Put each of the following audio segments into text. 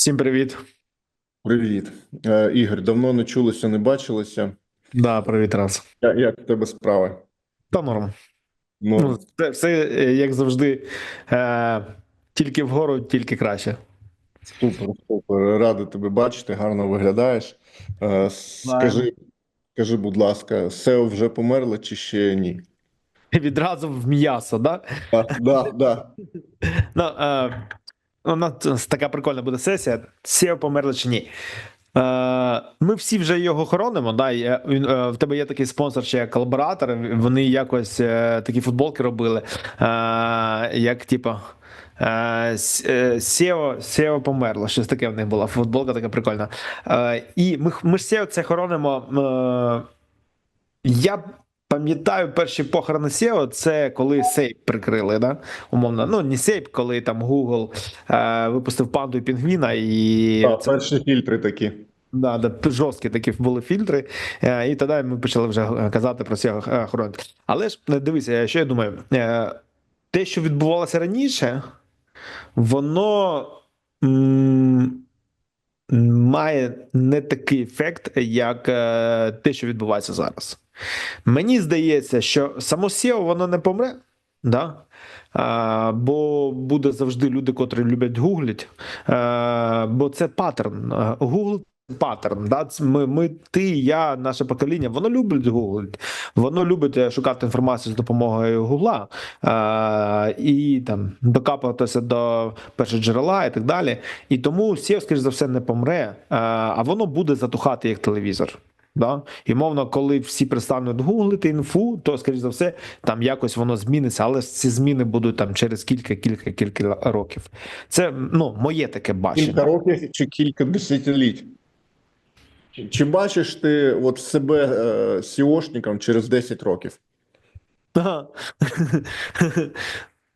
Всім привіт. Привіт, Е, Ігор. Давно не чулися, не бачилися. Да, привіт, раз. Я- Як у тебе справи? Та норм. Ну, Ну, це все, е, як завжди, е, тільки вгору, тільки краще. супер, супер. Радий тебе бачити, гарно виглядаєш. Е, Скажи, скажи, будь ласка, SEO вже померли чи ще ні? Відразу в м'ясо, да? Да, да, да. Ну, е, у нас така прикольна буде сесія. SEO померли чи ні? Е, ми всі вже його хоронимо. Да? е, в тебе є такий спонсор, ще колаборатор. Вони якось е, такі футболки робили. Як е, SEO, SEO померло. Щось таке в них була. Футболка така прикольна. І ми, ми ж SEO це хоронимо. Я пам'ятаю перші похорони SEO, це коли Сейп прикрили, да? умовно. Ну, не Сейп, коли там Google е, випустив панду і пінгвіна, і А, це, перші фільтри такі. да, да, жорсткі такі були фільтри. Е, і тоді ми почали вже е, казати про SEO е, хоронити. Але ж е, дивися, що я думаю, е, те, що відбувалося раніше, воно. м, Має не такий ефект, як е, те, що відбувається зараз. Мені здається, що само SEO воно не помре, да? а, бо буде завжди люди, котрі люблять гуглять, а, бо це паттерн. Google паттерн. Да? Ми, ми, ти, я, наше покоління, воно любить гуглить, воно любить е, шукати інформацію з допомогою Гугла і там докапуватися до першого джерела і так далі. І тому SEO, скоріш за все, не помре, а, а воно буде затухати як телевізор. Да? І мовно, коли всі перестануть гуглити інфу, то скоріш за все там якось воно зміниться, але ці зміни будуть там через кілька, кілька, років. Це ну моє таке бачення. Кілька років чи кілька десятиліть? Чи, чи бачиш ти от себе е, SEOшником через 10 років? Ага.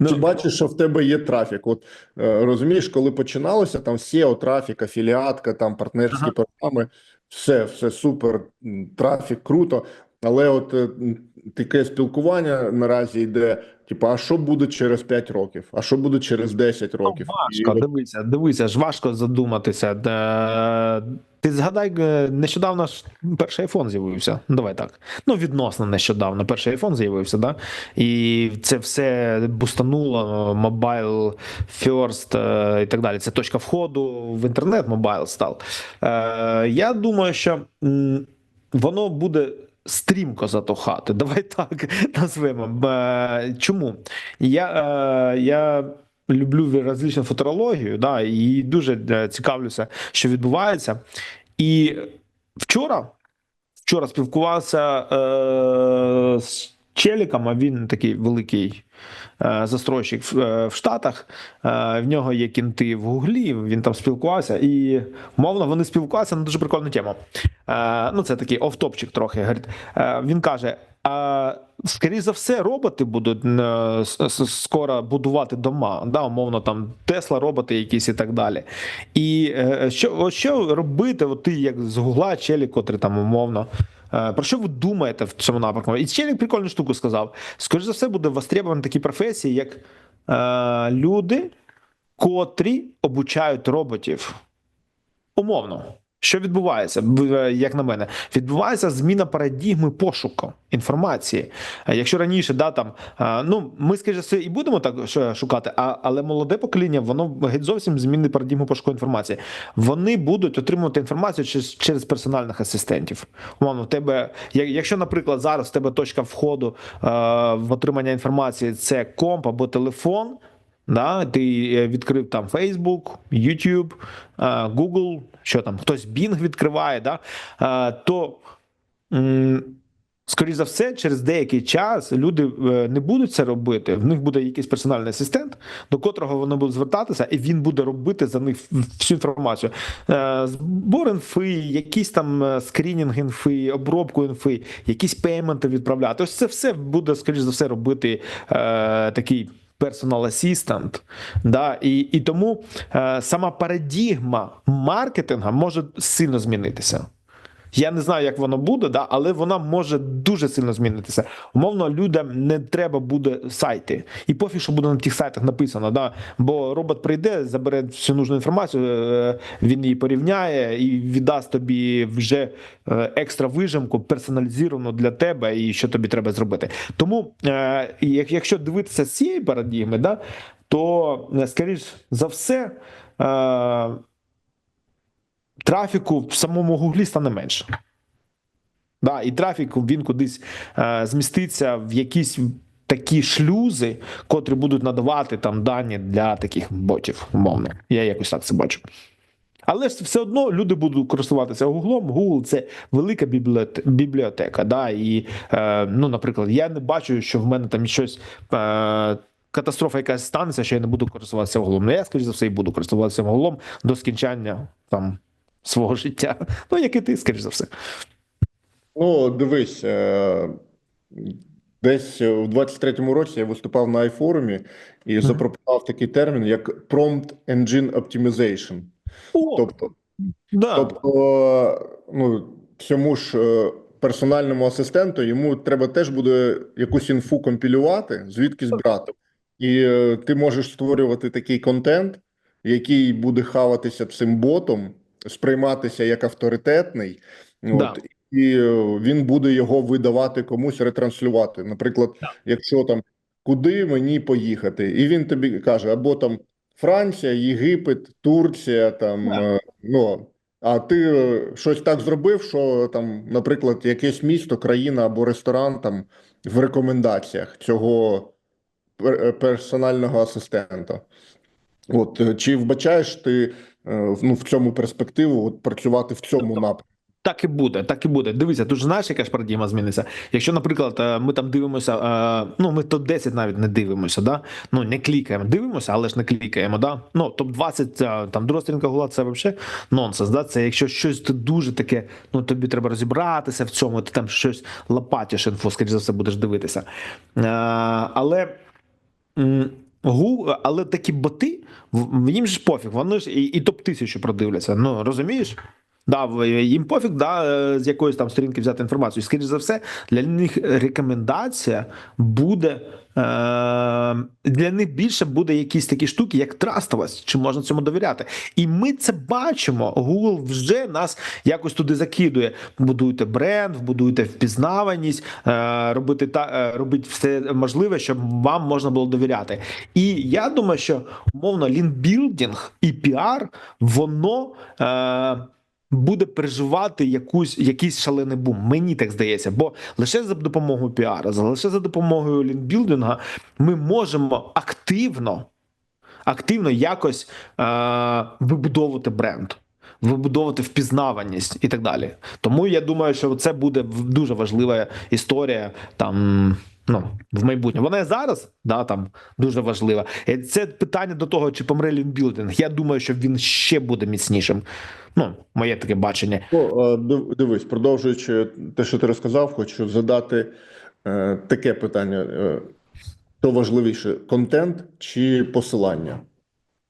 Чи Ну, бачиш, що в тебе є трафік? От е, розумієш, коли починалося там SEO, трафік, афіліатка, там партнерські Ага. програми, все, все супер, трафік круто. Але от е, таке спілкування наразі йде: типу, а що буде через 5 років? А що буде через 10 років? Ну, важко, дивися, дивися, ж важко задуматися. Де- Ти згадай, е, нещодавно ж перший iPhone з'явився. Ну, Давай так. Ну, відносно нещодавно. Перший iPhone з'явився, да? І це все бустануло, мобайл first е, і так далі. Це точка входу в інтернет, мобайл став. Е, Я думаю, що воно буде. Стрімко затухати, давай так назвемо. Чому? Я, я люблю розлічну футурологію, да, і дуже е, цікавлюся, що відбувається. І вчора, вчора спілкувався е, з Челіком, а він такий великий е, застройщик в, е, в Штатах. В нього є кінти в Гуглі, він там спілкувався, і мовно вони спілкувалися на дуже прикольну тему. Ну, це такий офтопчик трохи. Він каже: а, скоріше за все, роботи будуть е, скоро будувати дома, да, умовно, там Тесла, роботи якісь і так далі. І е, що, що робити, от ти як з Гугла, челі, котрий там умовно. е, Про що ви думаєте в цьому напрямку? І Челік прикольну штуку сказав. Скоріше за все, буде востребовані такі професії, як е, люди, котрі обучають роботів. Умовно. Що відбувається, е, як на мене, відбувається зміна парадігми пошуку інформації. Е, Якщо раніше, да, там, е, ну ми скажімо, і будемо так шукати, а, але молоде покоління, воно геть зовсім змінить парадігму пошуку інформації. Вони будуть отримувати інформацію через, через персональних асистентів. Умовно, в тебе, якщо, наприклад, зараз в тебе точка входу в отримання інформації це комп або телефон. Да, ти е, відкрив там Facebook, YouTube, е, Google, що там, хтось Bing відкриває, да, е, то, скоріш за все, через деякий час люди не будуть це робити. В них буде якийсь персональний асистент, до котрого вони будуть звертатися, і він буде робити за них всю інформацію. Збор інфи, якісь там скрінінг інфи, обробку інфи, якісь пейменти відправляти. Ось це все буде, скоріш за все, робити такий. Personal Assistant, да, і, і тому е, сама парадігма маркетинга може сильно змінитися. Я не знаю, як воно буде, да, але вона може дуже сильно змінитися. Умовно, людям не треба буде сайти. І пофіг, що буде на тих сайтах написано. Да, бо робот прийде, забере всю нужну інформацію, е, він її порівняє і віддасть тобі вже е, екстра вижимку персоналізовану для тебе і що тобі треба зробити. Тому, е, якщо дивитися з цієї парадігми, да, то скоріш за все. Трафіку в самому Гуглі стане менше. Да, і трафік він кудись е, зміститься в якісь такі шлюзи, котрі будуть надавати там дані для таких ботів, умовно. Я якось так це бачу. Але ж все одно люди будуть користуватися Гуглом. Google – це велика бібліотека. Да? І, е, ну, наприклад, я не бачу, що в мене там щось. Е, Катастрофа якась станеться, що я не буду користуватися Гуглом. Ну, я, скоріш за все, і буду користуватися Гуглом до скінчання там свого життя. Ну, як і ти, скоріш за все. Ну, дивись, е, десь у 23-му році я виступав на iForum і запропонував такий термін, як Prompt Engine Optimization. О, Тобто, да. тобто, ну, цьому ж е, персональному асистенту йому треба теж буде якусь інфу компілювати, звідкись брати. І е, ти можеш створювати такий контент, який буде хаватися цим ботом, сприйматися як авторитетний. Да. От, і е, він буде його видавати комусь, ретранслювати. Наприклад, якщо там куди мені поїхати, і він тобі каже, або там Франція, Єгипет, Турція, там Так. е, ну. А ти е, щось так зробив, що там, наприклад, якесь місто, країна або ресторан там в рекомендаціях цього персонального асистента. От чи вбачаєш ти ну, в цьому перспективу от, працювати в цьому напрямку? Так і буде, так і буде. Дивися, тут ж знаєш, яка ж парадігма зміниться. Якщо, наприклад, е, ми там дивимося, е, ну ми топ 10 навіть не дивимося, да? ну не клікаємо, дивимося, але ж не клікаємо. Да? Ну, топ 20 е, там друга сторінка гугла, це взагалі нонсенс. Да? Це якщо щось ти дуже таке, ну тобі треба розібратися в цьому, ти там щось лопатіш інфо, скоріш за все, будеш дивитися. Е, але. Гу, але такі боти, їм ж пофіг, вони ж і, і топ 1000 продивляться. Ну розумієш? Да, в- їм пофіг, да, е, з якоїсь там сторінки взяти інформацію. Скоріше за все, для них рекомендація буде. Е, для них більше буде якісь такі штуки, як трастовість, чи можна цьому довіряти. І ми це бачимо. Google вже нас якось туди закидує. Будуйте бренд, будуйте впізнаваність, е, робити та е, робіть все можливе, щоб вам можна було довіряти. І я думаю, що умовно лінбілдинг і піар, воно. Буде переживати якусь якийсь шалений бум. Мені так здається, бо лише за допомогою піара, лише за допомогою лінбілдинга ми можемо активно, активно якось е, вибудовувати бренд. Вибудовувати впізнаваність і так далі. Тому я думаю, що це буде дуже важлива історія там. Ну, в майбутньому. Вона зараз да, там дуже важлива. Це питання до того, чи помре лінбілдинг. Я думаю, що він ще буде міцнішим. Ну, моє таке бачення. Ну, е, дивись, продовжуючи те, що ти розказав, хочу задати е, таке питання: Е, що важливіше, контент чи посилання?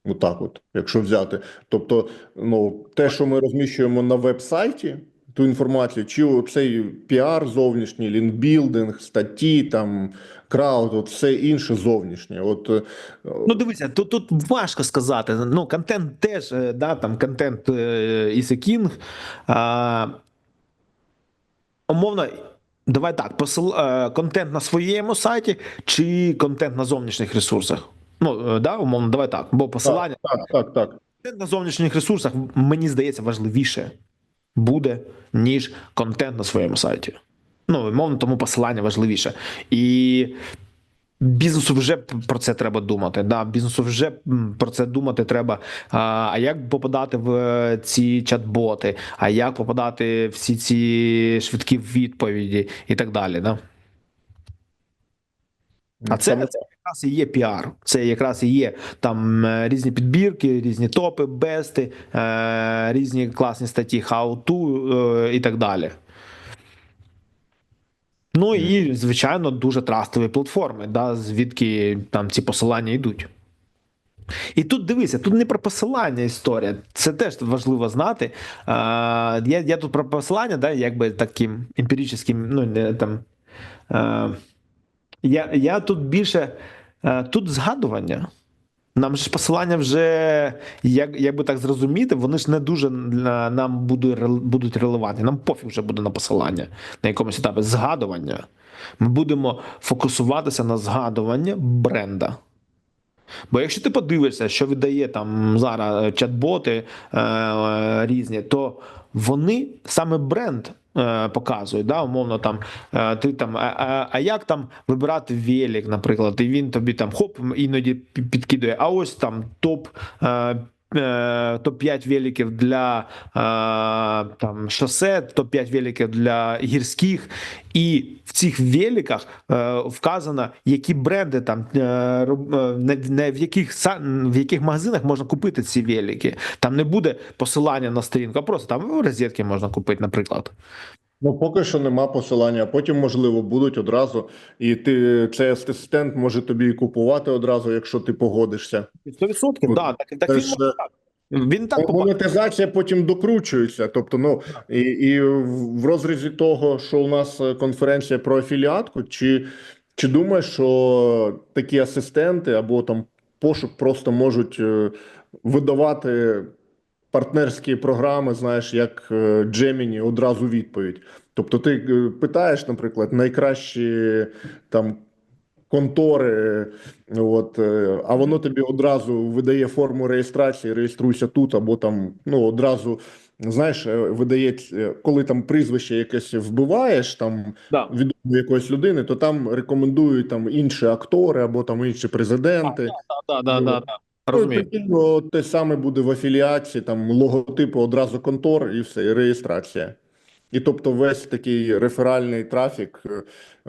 Отак, от, якщо взяти. Тобто, ну, те, що ми розміщуємо на веб-сайті, ту інформацію, чи цей піар зовнішній, лінкбілдинг, статті, там крауд, от все інше зовнішнє. От е, Ну, дивися, тут, тут важко сказати. Ну, контент теж, е, да, там контент е, is a. А, умовно, давай так, посил, е, контент на своєму сайті чи контент на зовнішніх ресурсах. Ну, е, да, умовно, давай так. Бо посилання так, так, так. контент на зовнішніх ресурсах, мені здається, важливіше буде, ніж контент на своєму сайті. Ну, мовно, тому посилання важливіше. І бізнесу вже про це треба думати. Да, бізнесу вже про це думати треба. А, як попадати в е, ці чат-боти, а як попадати в всі ці швидкі відповіді і так далі. Да? А це, це якраз і є піар. Це якраз і є там е, різні підбірки, різні топи, бести, е, різні класні статті, how to е, і так далі. Ну і звичайно дуже трастові платформи, да, звідки там ці посилання йдуть. І тут дивися, тут не про посилання історія. Це теж важливо знати. Я, я тут про посилання, да, якби таким емпіричним, ну не там. Я, я тут більше тут згадування. Нам ж посилання вже, як, як би так зрозуміти, вони ж не дуже на- нам будуть, будуть релевантні. Нам пофіг вже буде на посилання на якомусь етапі згадування. Ми будемо фокусуватися на згадування бренда. Бо якщо ти подивишся, що видає там зараз чат-боти е, е, різні, то вони саме бренд е, показують, да, умовно там е, ти там, а, а, як там вибирати велик, наприклад, і він тобі там хоп, іноді пі- підкидує, а ось там топ. Е, е, топ-5 великів для е, там шосе, топ-5 великів для гірських, і в цих великах е, вказано, які бренди там не в яких в яких магазинах можна купити ці велики. Там не буде посилання на сторінку, а просто там розетки можна купити, наприклад. Ну, поки що нема посилання, а потім, можливо, будуть одразу, і ти цей асистент може тобі і купувати одразу, якщо ти погодишся. 100%, да, так, так він, може так. він так. Монетизація потім докручується. Тобто, ну і, і в в розрізі того, що у нас е, конференція про афіліатку, чи, чи думаєш, що такі асистенти або там пошук просто можуть е, видавати партнерські програми, знаєш, як е, Gemini, одразу відповідь. Тобто, ти е, питаєш, наприклад, найкращі там контори, от, е, а воно тобі одразу видає форму реєстрації, реєструйся тут, або там ну одразу. Знаєш, е, видає, е, коли там прізвище якесь вбиваєш там Да. відомої якоїсь людини, то там рекомендують там інші актори або там інші президенти. Да, да, да, да. Розумію. Ну, ну, те саме буде в афіліації, там логотипи одразу контор і все, і реєстрація. І тобто весь такий реферальний трафік е,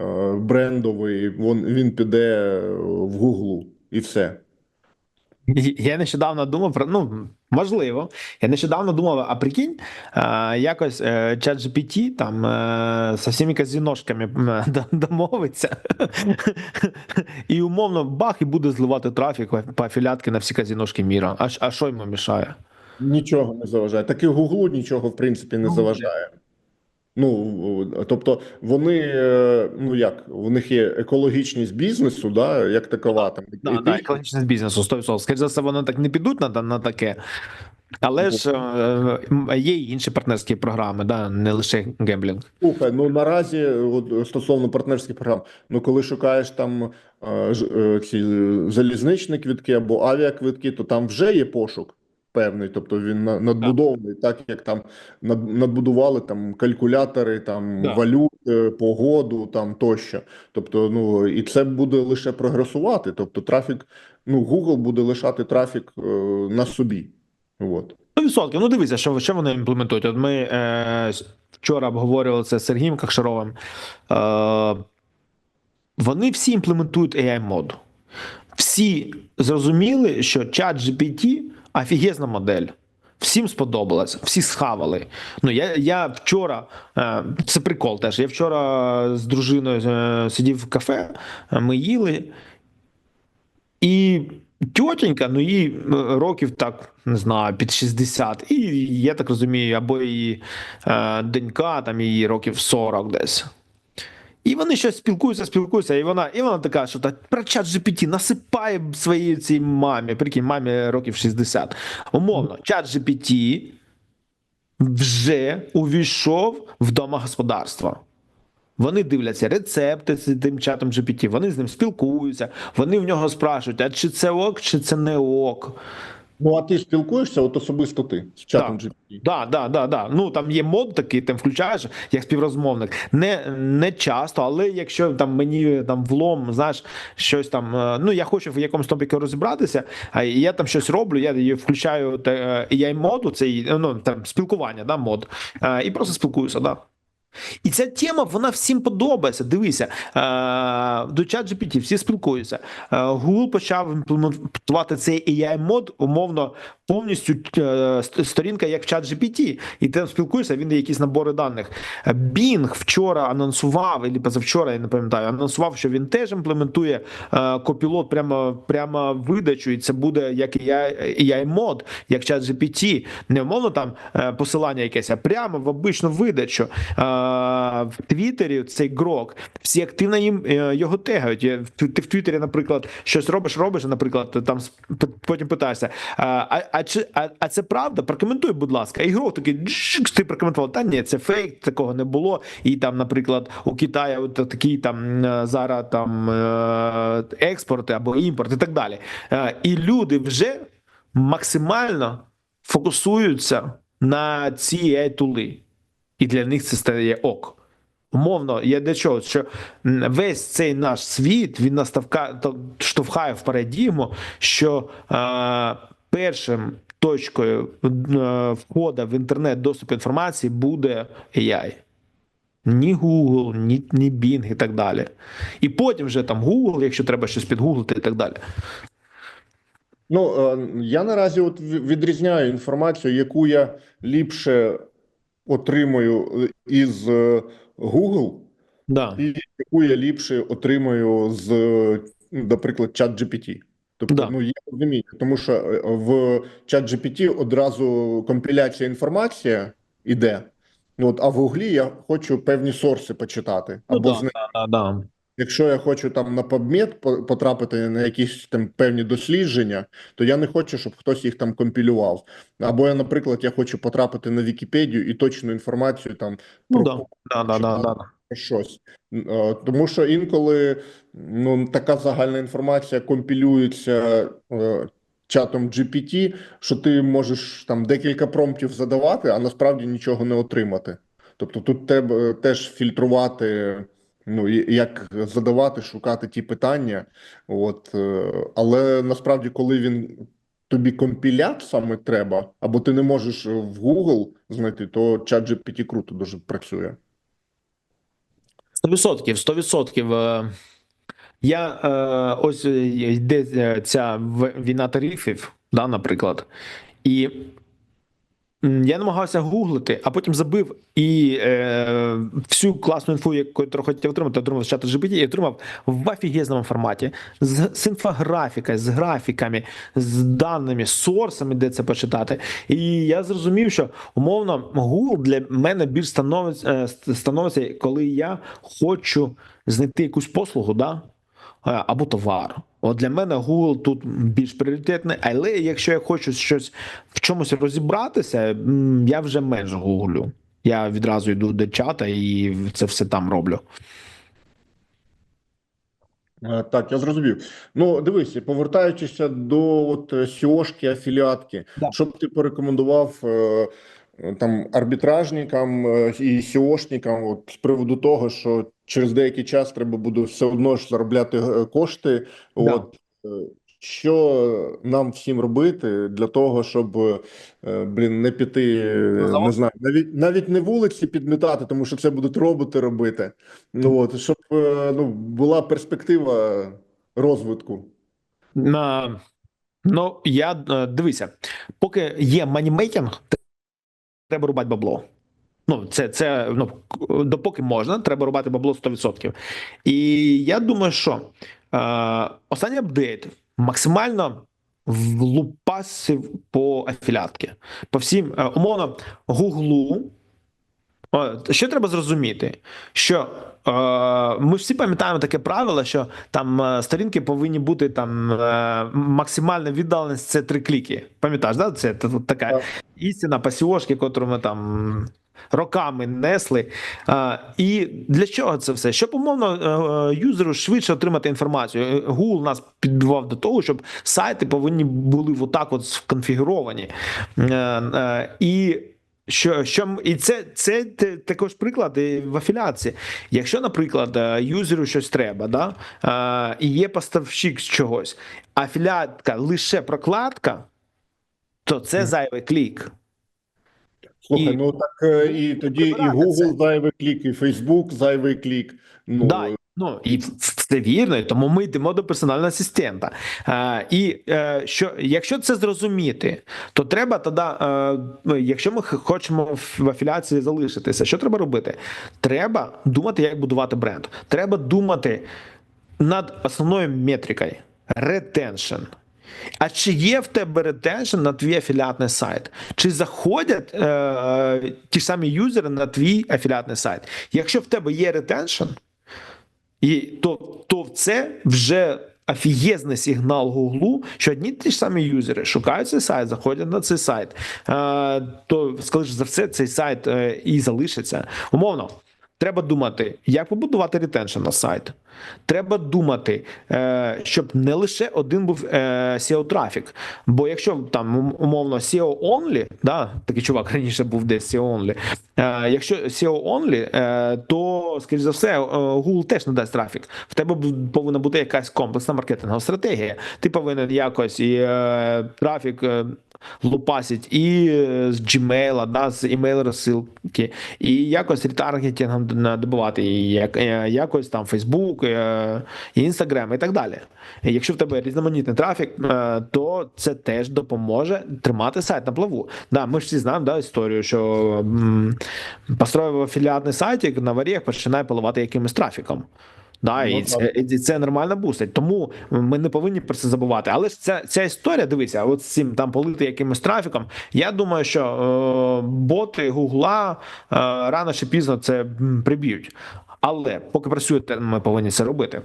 е, брендовий, він, він піде в Гуглу і все. Я нещодавно думав про ну можливо. Я нещодавно думав, а прикинь, е, якось е, чат GPT там е, со всіми казіношками домовиться, і умовно бах, і буде зливати трафік по афілятки на всі казіношки міра. А, а що йому мішає? Нічого не заважає. Так і Гуглу нічого, в принципі, не Ну, заважає. Ну, тобто, вони, е, ну як, у них є екологічність бізнесу, да, як такова там. Да, і да, екологічність бізнесу 100%. Скоріше за все, вони так не підуть на, на таке. Але ж е, є й інші партнерські програми, да, не лише гемблінг. Слухай, ну наразі от, стосовно партнерських програм, ну коли шукаєш там е, ж- е, ці е, залізничні квитки або авіаквитки, то там вже є пошук певний, тобто він надбудований, так як там надбудували там калькулятори, там Да. валют, е, погоду, там тощо. Тобто, ну і це буде лише прогресувати. Тобто, трафік, ну Google буде лишати трафік е, на собі. От. 100%. Ну дивіться, що, що вони імплементують. От ми е, вчора обговорювали це з Сергієм Кахшаровим. Е, вони всі імплементують AI-моду. Всі зрозуміли, що чат GPT офігезна модель. Всім сподобалось, всі схавали. Ну я, я вчора, е, це прикол теж. Я вчора з дружиною е, сидів в кафе, е, ми їли, і тьотенька, ну їй років так не знаю, під 60. І я так розумію, або її донька, там її років 40 десь. І вони щось спілкуються, спілкуються, і вона, і вона така, що так про чат GPT насипає своїй цій мамі. Прикинь, мамі років 60. Умовно, чат GPT вже увійшов в домогосподарство. Вони дивляться рецепти з тим чатом GPT, вони з ним спілкуються, вони в нього спрашують, а чи це ок, чи це не ок. Ну а ти спілкуєшся, от особисто ти з чатом GPT? Да, да, да, да. Ну там є мод такий, ти включаєш як співрозмовник. Не, не часто, але якщо там мені там влом, знаєш, щось там. е, Ну я хочу в якомусь топіку розібратися, а я там щось роблю, я її включаю е, AI моду, цей ну там спілкування, да, мод, е, і просто спілкуюся, да. І ця тема вона всім подобається. Дивися, до до GPT всі спілкуються. Е, Google почав імплементувати цей AI мод умовно повністю е, ст- сторінка як ChatGPT. І ти спілкуєшся, він є якісь набори даних. Е, Bing вчора анонсував, і позавчора, я не пам'ятаю, анонсував, що він теж імплементує е, копілот прямо, прямо в видачу, і це буде як AI, мод, як ChatGPT. Не умовно там е, посилання якесь, а прямо в обичну видачу. Е, В Твіттері цей грок, всі активно їм е, його тегають. Ти в Твіттері, наприклад, щось робиш, робиш, наприклад, там потім питаєшся, а, а, чи, а, а це правда? Прокоментуй, будь ласка. І грок такий ти прокоментував. Та ні, це фейк, такого не було. І там, наприклад, у Китаї от такий там е, зараз там е, експорт або імпорт і так далі. Е, І люди вже максимально фокусуються на ці AI-тули. І для них це стає ок. Умовно, я для чого? Що весь цей наш світ він то- штовхає в парадігму, що е, першим точкою е, входу в інтернет доступ інформації буде AI. Ні Google, ні, ні Bing і так далі. І потім вже там Google, якщо треба щось підгуглити і так далі. Ну, е, я наразі от відрізняю інформацію, яку я ліпше отримую із е, Google, Да. і яку я ліпше отримую з, наприклад, ChatGPT. Тобто, Да. ну, є розуміння, тому що е, в ChatGPT одразу компіляція інформація іде. Ну, От, а в Гуглі я хочу певні сорси почитати. Ну, Або да, зна- да, да, да. Якщо я хочу там на PubMed по- потрапити на якісь там певні дослідження, то я не хочу, щоб хтось їх там компілював. Або я, наприклад, я хочу потрапити на Вікіпедію і точну інформацію там Ну, про да. Да, да, да, да. Щось. Е, Тому що інколи ну, така загальна інформація компілюється е, чатом GPT, що ти можеш там декілька промптів задавати, а насправді нічого не отримати. Тобто тут треба теж фільтрувати, ну, як задавати, шукати ті питання. От, е, але насправді, коли він тобі компілят саме треба, або ти не можеш в Google знайти, то чат GPT круто дуже працює. 100%, 100%. Е, Я е, ось е, йде ця війна тарифів, да, наприклад, і я намагався гуглити, а потім забив і е, всю класну інфу, яку я хотів отримати, отримав з чату GPT, і отримав в офігезному форматі з, з інфографікою, з графіками, з даними, з сорсами, де це почитати. І я зрозумів, що умовно Google для мене більш становиться, е, становиться, коли я хочу знайти якусь послугу, да? е, або товар. От для мене Google тут більш пріоритетний, але якщо я хочу щось в чомусь розібратися, я вже менш гуглю. Я відразу йду до чата і це все там роблю. Е, Так, я зрозумів. Ну, дивись, повертаючися до от сіошки, афіліатки, Да. що б ти порекомендував е, там арбітражникам е, і сіошникам от, з приводу того, що через деякий час треба буде все одно ж заробляти кошти. Да. От що нам всім робити для того, щоб е, блін, не піти, е, не знаю, навіть навіть не вулиці підмітати, тому що це будуть роботи робити. Ну от щоб е, ну була перспектива розвитку. На, ну, я дивися, поки є манімейкінг, треба рубати бабло. Ну, це, це ну, допоки можна, треба рубати бабло 100%. І я думаю, що е, останній апдейт максимально влупасив по афілятки. По всім, е, умовно, Гуглу. Що треба зрозуміти? Що е, ми всі пам'ятаємо таке правило, що там е, сторінки повинні бути там е, максимальна віддаленість це три кліки. Пам'ятаєш, да? Це та- така Так. істина пасіошки, котру ми там роками несли. І для чого це все? Щоб умовно е, е, юзеру швидше отримати інформацію. Е, Google нас підбивав до того, щоб сайти повинні були отак от сконфігуровані. І що, що і це, це також приклад в афіляції. Якщо, наприклад, юзеру щось треба, да, і є поставщик з чогось, афілятка лише прокладка, то це зайвий клік. Слухай, І- ну так е, і тоді і Google зайвий клік, і Facebook зайвий клік. Ну, Да, ну і все вірно, тому ми йдемо до персонального асистента. Е, і е, що, якщо це зрозуміти, то треба тоді, е, ну, якщо ми хочемо в афіліації залишитися, що треба робити? Треба думати, як будувати бренд. Треба думати над основною метрикою ретеншн. А чи є в тебе ретеншн на твій афіліатний сайт? Чи заходять е, ті ж самі юзери на твій афіліатний сайт? Якщо в тебе є ретеншн, то, то це вже офігезний сигнал Гуглу, що одні ті ж самі юзери шукають цей сайт, заходять на цей сайт. Е, то, скоріш за все, цей сайт е, і залишиться. Умовно, треба думати, як побудувати ретеншн на сайт. Треба думати, е, щоб не лише один був е, SEO-трафік. Бо якщо там умовно SEO only, да, такий чувак раніше був десь SEO only, е, якщо SEO only, то, скоріш за все, Google теж не дасть трафік. В тебе повинна бути якась комплексна маркетингова стратегія. Ти повинен якось і трафік. Лупасить і е, з Gmail, да, з email розсилки, і якось ретаргетингом д- добивати, і як, е, якось там Facebook, е, Instagram і так далі. Якщо в тебе різноманітний трафік, то це теж допоможе тримати сайт на плаву. Да, ми ж всі знаємо да, історію, що построїв афіліатний сайтик на варіях починає поливати якимось трафіком. Да, і, Ну, це, і це нормально бустить. Тому ми не повинні про це забувати. Але ж ця, ця історія, дивися, от з цим там полити якимось трафіком. Я думаю, що е, боти Гугла е, рано чи пізно це приб'ють. Але поки працює, те ми повинні це робити.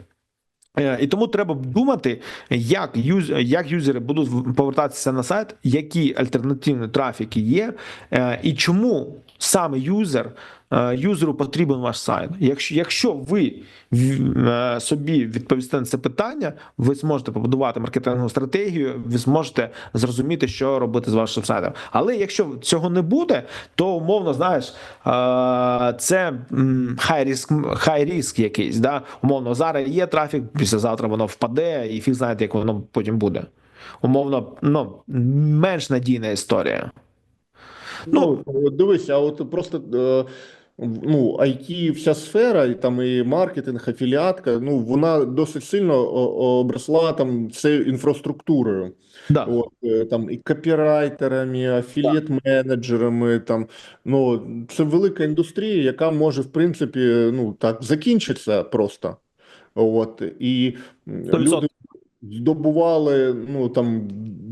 Е, І тому треба думати, як юз, як юзери будуть повертатися на сайт, які альтернативні трафіки є, е, і чому саме юзер, юзеру потрібен ваш сайт. Якщо, якщо ви е, собі відповісте на це питання, ви зможете побудувати маркетингову стратегію, ви зможете зрозуміти, що робити з вашим сайтом. Але якщо цього не буде, то умовно знаєш, е, це хай риск, хай риск якийсь. Да? Умовно, зараз є трафік, післязавтра воно впаде, і фіг знаєте, як воно потім буде. Умовно, ну менш надійна історія. Ну, от дивись, а от просто е, ну, IT вся сфера, і там і маркетинг, афіліатка, ну вона досить сильно обросла там цією інфраструктурою. Да. От, е, там і копірайтерами, афілієт-менеджерами. Там ну це велика індустрія, яка може в принципі ну так закінчитися просто. От і 100%. люди здобували ну там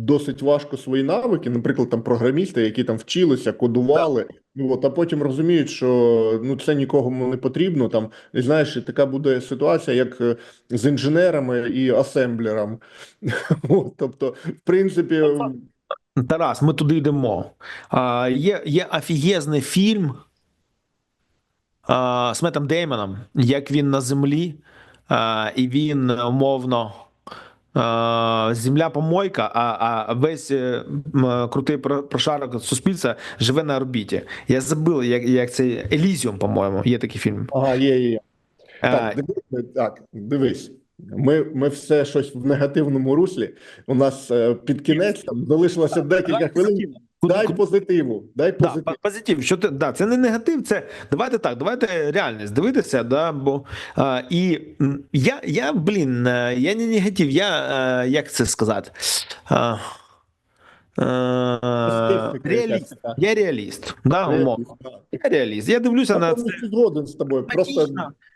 досить важко свої навики, наприклад, там програмісти, які там вчилися, кодували. Ну от а потім розуміють, що ну це нікому не потрібно. Там і знаєш, і така буде ситуація, як е, з інженерами і асемблером. От, тобто, в принципі, Тарас, ми туди йдемо. А, є, є офігезний фільм а, з Метом Деймоном, як він на землі, а, і він умовно. А, Земля помойка, а, а весь е, м, крутий прошарок суспільства живе на орбіті. Я забув, як, як це Елізіум, по-моєму, є такий фільм. ага, є, є, є. А, Так, дивись, так, дивись. Ми, ми все щось в негативному руслі. У нас е, під кінець там залишилося декілька хвилин. Куди- Дай позитиву, дай позитив. Да, позитив. Що ти да, це не негатив, це давайте так, давайте реальність дивитися. Да, бо а, і я, я, блін, е, я не негатив, я а, як це сказати? А, е, реаліст. Я реаліст. Да, умовно. Я реаліст. Я дивлюся Я на це. згоден з тобою. Просто.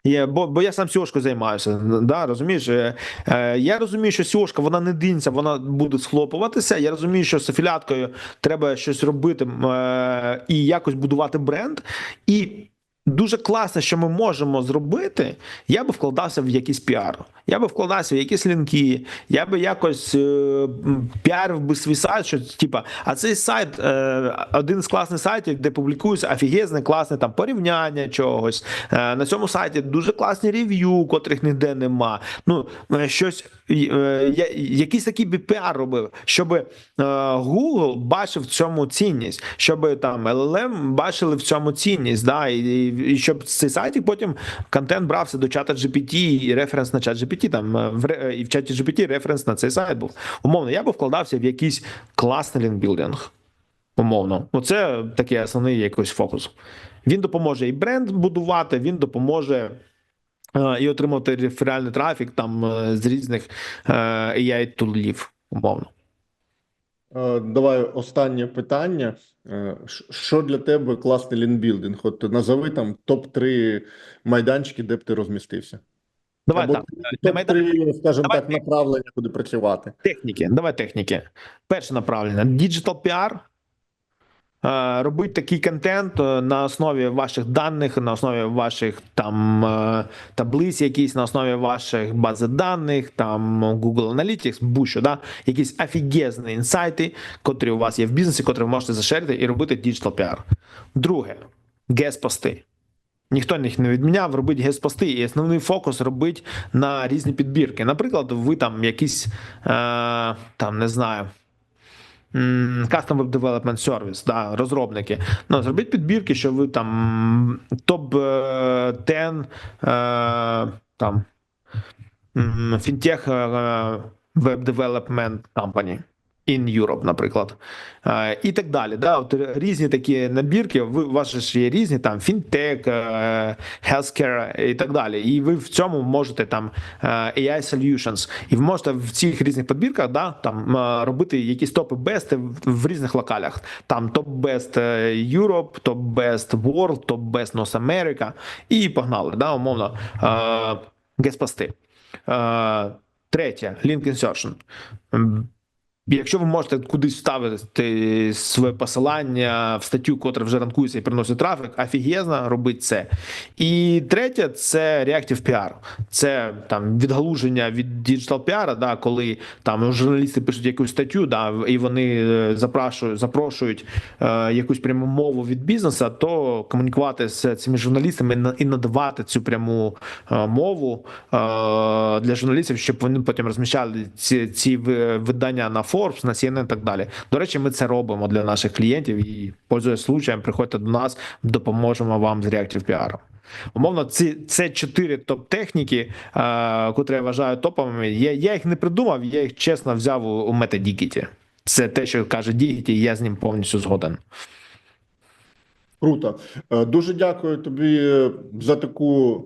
Є, бо, бо я сам сіошкою займаюся. Да, розумієш? Е, е, я розумію, що сіошка вона не динься, вона буде схлопуватися. Я розумію, що з афіліаткою треба щось робити е, і якось будувати бренд. І дуже класно, що ми можемо зробити. Я би вкладався в якийсь піар. Я би вкладався в якісь лінки, я би якось е, піарив би свій сайт, що типа, а цей сайт е, один з класних сайтів, де публікується офігезне, класне там порівняння чогось. Е, на цьому сайті дуже класні рев'ю, котрих ніде нема. Ну е, щось е, я, якийсь такий би піар робив, щоб е, Google бачив в цьому цінність, щоб там LLM бачили в цьому цінність, да, і, і, щоб цей сайт потім контент брався до чата GPT і референс на чат GPT, там е, в, і в чаті GPT референс на цей сайт був. Умовно, я би вкладався в якийсь класний лінкбілдинг. Умовно, оце такий основний якийсь фокус. Він допоможе і бренд будувати, він допоможе е, і отримати реферальний трафік там е, з різних е, ai тулів умовно. Е, Давай останнє питання. Е, Що для тебе класний лінбілдинг? От назови там топ-3 майданчики, де б ти розмістився. Давай Або так. Для топ-3, скажімо Давай так, направлення, куди працювати. Техніки, давай техніки. Перше направлення: Digital PR. Е, Робить такий контент е, на основі ваших даних, на основі ваших там е, таблиць, якісь на основі ваших бази даних, там Google Analytics, будь-що, да? якісь офігезні інсайти, котрі у вас є в бізнесі, котрі ви можете зашерити і робити Digital PR. Друге, гес-пости. Ніхто їх не відміняв, робить геспости, і основний фокус робить на різні підбірки. Наприклад, ви там якийсь е, там не знаю. Custom Web Development Service, да, розробники. Ну, зробіть підбірки, що ви там топ 10 е, там фінтех веб-девелопмент Development Company in Europe, наприклад, Е, і так далі. Да? От різні такі набірки. Ви у вас ж є різні там фінтек, е, healthcare і так далі. І ви в цьому можете там е, AI solutions, і ви можете в цих різних підбірках да, там робити якісь топи бести в, різних локалях. Там топ бест Europe, топ бест World, топ бест North America, і погнали, да, умовно. Геспости. Е, Третє, link insertion. Якщо ви можете кудись вставити своє посилання в статтю, котра вже ранкується і приносить трафік, офігезно робить це. І третє це Reactive PR. Це там відгалуження від Digital PR, да, коли там журналісти пишуть якусь статтю, да, і вони е, запрошують, запрошують е, якусь пряму мову від бізнесу, то комунікувати з цими журналістами і надавати цю пряму е, мову е, для журналістів, щоб вони потім розміщали ці, ці видання на Forbes, на CNN і так далі. До речі, ми це робимо для наших клієнтів і пользуясь случаєм, приходьте до нас, допоможемо вам з Reactive PR. Умовно, ці це чотири топ-техніки, е, котрі я вважаю топовими. Я, я їх не придумав, я їх чесно взяв у, у MetaDigity. Це те, що каже Дігіті, і я з ним повністю згоден. Круто. Е, Дуже дякую тобі е, за таку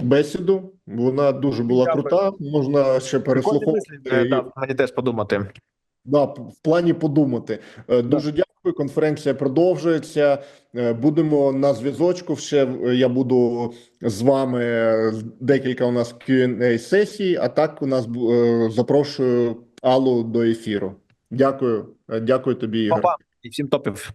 бесіду. Вона дуже була Дякую. крута. Можна ще переслуховувати. Е, і- да, мені теж подумати. Да, в плані подумати. Е, Дуже дякую. Конференція продовжується. Е, Будемо на зв'язочку. Ще е, я буду з вами е, декілька у нас Q&A сесій. А так у нас е, запрошую Аллу до ефіру. Дякую. Е, Дякую тобі, Ігор. Па-па. І всім топів.